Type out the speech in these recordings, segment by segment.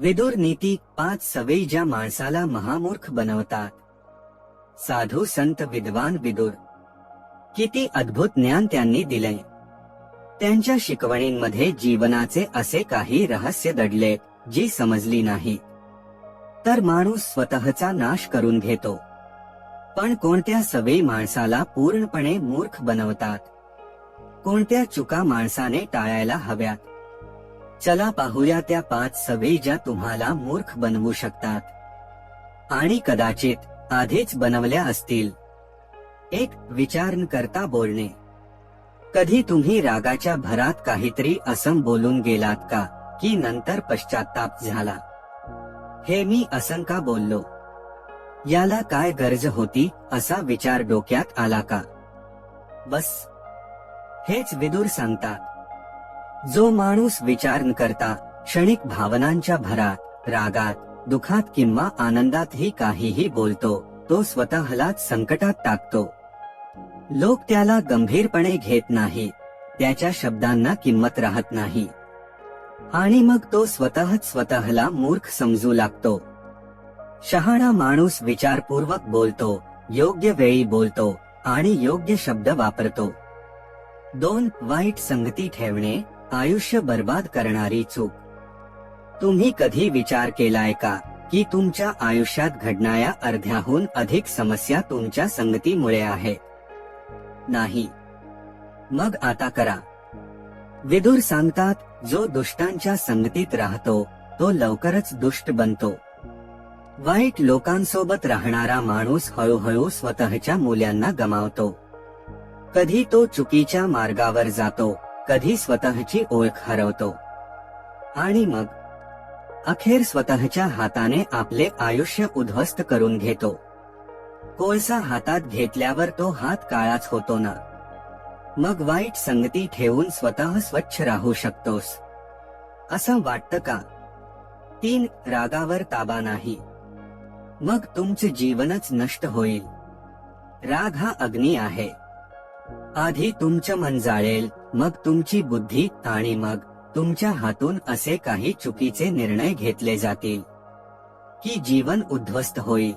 विदुर नीती पाच सवयी ज्या माणसाला महामूर्ख बनवतात. साधू संत विद्वान विदुर. किती अद्भुत ज्ञान त्यांनी दिले त्यांच्या शिकवणींमध्ये जीवनाचे असे काही रहस्य दडले जी समजली नाही. तर माणूस स्वतःचा नाश करून घेतो. पण कोणत्या सवयी माणसाला पूर्णपणे मूर्ख बनवतात? कोणत्या चुका माणसाने टाळायला हव्यात? चला पाहूया त्या पाच सवयी ज्या तुम्हाला मूर्ख बनवू शकतात. आणि कदाचित आधीच बनवल्या असतील. एक विचार न करता बोलणे. कधी तुम्ही रागाच्या भरात काहीतरी असं बोलून गेलात का की नंतर पश्चाताप झाला? हे मी असं का बोललो. याला काय गरज होती असा विचार डोक्यात आला का? बस. हेच विदूर सांगतात. जो माणूस विचार न करता क्षणिक भावनांच्या भरात रागात दुखात किंवा आनंदातही काहीही बोलतो तो स्वतःलाच संकटात टाकतो. लोक त्याला गंभीरपणे घेत नाही त्याच्या शब्दांना किंमत राहत नाही. आणि मग तो स्वतःच स्वतःला मूर्ख समजू लागतो. शहाणा माणूस विचारपूर्वक बोलतो योग्य वेळी बोलतो आणि योग्य शब्द वापरतो. दोन वाईट संगती ठेवणे आयुष्य बर्बाद करणारी चूक. तुम्ही कधी विचार केलाय का की तुमच्या आयुष्यात घडणाऱ्या अर्ध्याहून अधिक समस्या तुमच्या संगतीमुळे आहे? नाही. मग आता करा. विदुर सांगतात जो दुष्टांच्या संगतीत राहतो तो लवकरच दुष्ट बनतो. वाईट लोकांसोबत राहणारा माणूस हळूहळू स्वतःच्या मूल्यांना गमावतो. कधी तो चुकीच्या मार्गावर जातो कधी स्वतःची ओळख हरवतो. आणि मग अखेर स्वतःच्या हाताने आपले आयुष्य उद्ध्वस्त करून घेतो. कोळसा हातात घेतल्यावर तो हात काळाच होतो ना. मग वाईट संगती ठेवून स्वतः स्वच्छ राहू शकतोस. असं वाटतं का? तीन रागावर ताबा नाही. मग तुमचे जीवनच नष्ट होईल. राग हा अग्नी आहे. आधी तुमचं मन जाळेल. मग तुमची बुद्धी आणि मग तुमच्या हातून असे काही चुकीचे निर्णय घेतले जातील. की जीवन उद्ध्वस्त होईल.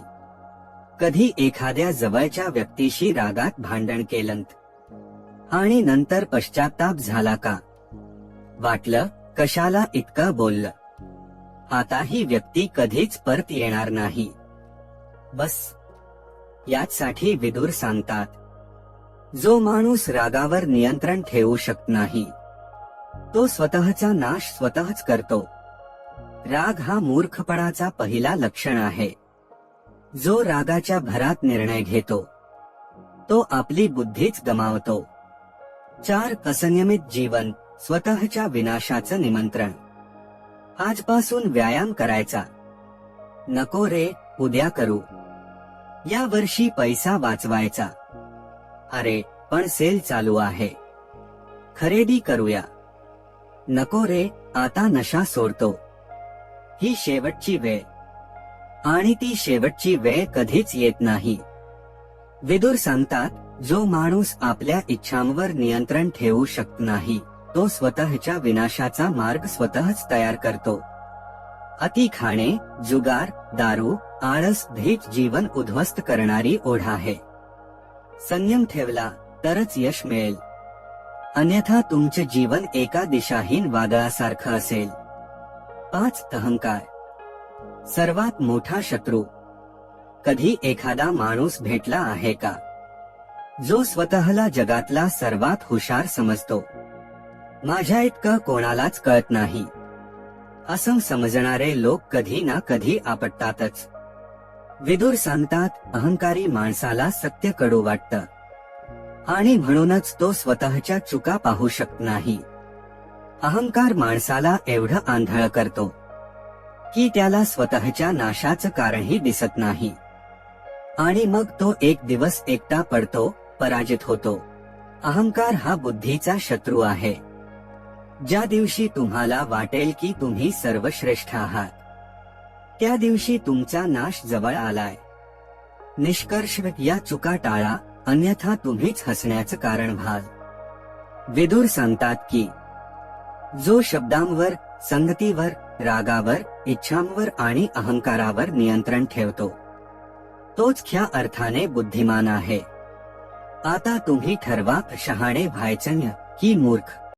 कधी एखाद्या जवळच्या व्यक्तीशी रागात भांडण केलं आणि नंतर पश्चाताप झाला का? वाटलं कशाला इतकं बोललं? आता ही व्यक्ती कधीच परत येणार नाही. बस. याचसाठी विदूर सांगतात. जो माणूस रागावर नियंत्रण ठेवू शकत नाही तो स्वतःचा नाश स्वतःच करतो. राग हा मूर्खपणाचा पहिला लक्षण आहे. जो रागाच्या भरात निर्णय घेतो तो आपली बुद्धीच गमावतो. चार असंयमित जीवन स्वतःच्या विनाशाचं निमंत्रण. आजपासून व्यायाम करायचा. नको रे उद्या करू. या वर्षी पैसा वाचवायचा. अरे पण सेल चालू आहे. खरेदी करूया. नको रे आता नशा सोडतो. ही शेवटची वेळ. आणि ती शेवटची वेळ कधीच येत नाही. विदुर सांगतात जो माणूस आपल्या इच्छांवर नियंत्रण ठेवू शकत नाही तो स्वतःच्या विनाशाचा मार्ग स्वतःच तयार करतो. अति खाणे जुगार दारू आळस भीत जीवन उद्ध्वस्त करणारी ओढ आहे. संयम ठेवला तरच यश मिळेल. अन्यथा तुमचे जीवन एका दिशाहीन वादळासारखं असेल. पाच अहंकार. सर्वात मोठा शत्रू. कधी एखादा माणूस भेटला आहे का? जो स्वतःला जगातला सर्वात हुशार समजतो. माझ्या इतकं कोणालाच कळत नाही. असं समजणारे लोक कधी ना कधी आपटतातच. विदुर सांगतात अहंकारी माणसाला सत्य कडू वाटतं. आणि म्हणूनच तो स्वतःच्या चुका पाहू शकत नाही. अहंकार माणसाला एवढं आंधळ करतो की त्याला स्वतःच्या नाशाचं कारणही दिसत नाही. आणि मग तो एक दिवस एकटा पडतो पराजित होतो. अहंकार हा बुद्धीचा शत्रू आहे. ज्या दिवशी तुम्हाला वाटेल की तुम्ही सर्वश्रेष्ठ आहात त्या दिवशी तुमचा नाश जवळ आलाय. निष्कर्ष या चुका टाळा अन्यथा तुम्हीच हसण्याचं कारण व्हाल. विदुर सांगतात की जो शब्दांवर संगतीवर रागावर इच्छांवर आणि अहंकारावर नियंत्रण ठेवतो तोच ख्या अर्थाने बुद्धिमान आहे. आता तुम्ही ठरवा शहाणे व्हायचं की मूर्ख.